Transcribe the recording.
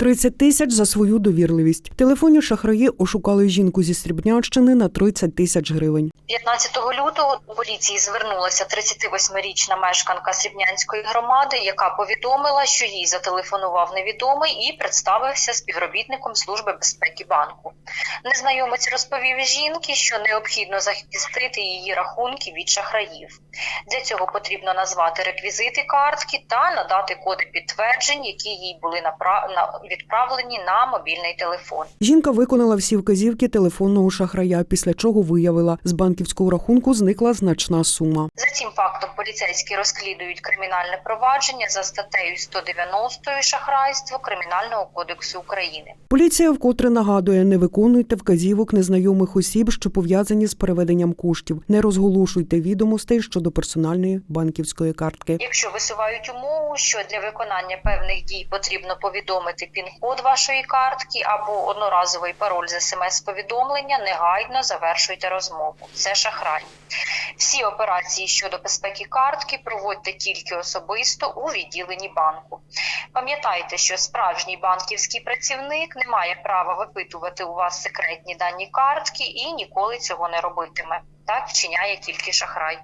30 тисяч за свою довірливість. Телефонні шахраї ошукали жінку зі Срібнянщини на 30 тисяч гривень. 15 лютого до поліції звернулася 38-річна мешканка Срібнянської громади, яка повідомила, що їй зателефонував невідомий і представився співробітником служби безпеки банку. Незнайомець розповів жінки, що необхідно захистити її рахунки від шахраїв. Для цього потрібно назвати реквізити картки та надати коди підтверджень, які їй були напра- на- відправлені на мобільний телефон. Жінка виконала всі вказівки телефонного шахрая, після чого виявила, з банківського рахунку зникла значна сума. За цим фактом поліцейські розслідують кримінальне провадження за статтею 190 шахрайство Кримінального кодексу України. Поліція вкотре нагадує: не виконуйте вказівок незнайомих осіб, що пов'язані з переведенням коштів. Не розголошуйте відомостей щодо персональної банківської картки. Якщо висувають умову, що для виконання певних дій потрібно повідомити пін-код вашої картки або одноразовий пароль з смс-повідомлення, негайно завершуйте розмову. Це шахрай. Всі операції щодо безпеки картки проводьте тільки особисто у відділенні банку. Пам'ятайте, що справжній банківський працівник не має права випитувати у вас секретні дані картки і ніколи цього не робитиме. Так вчиняє тільки шахрай.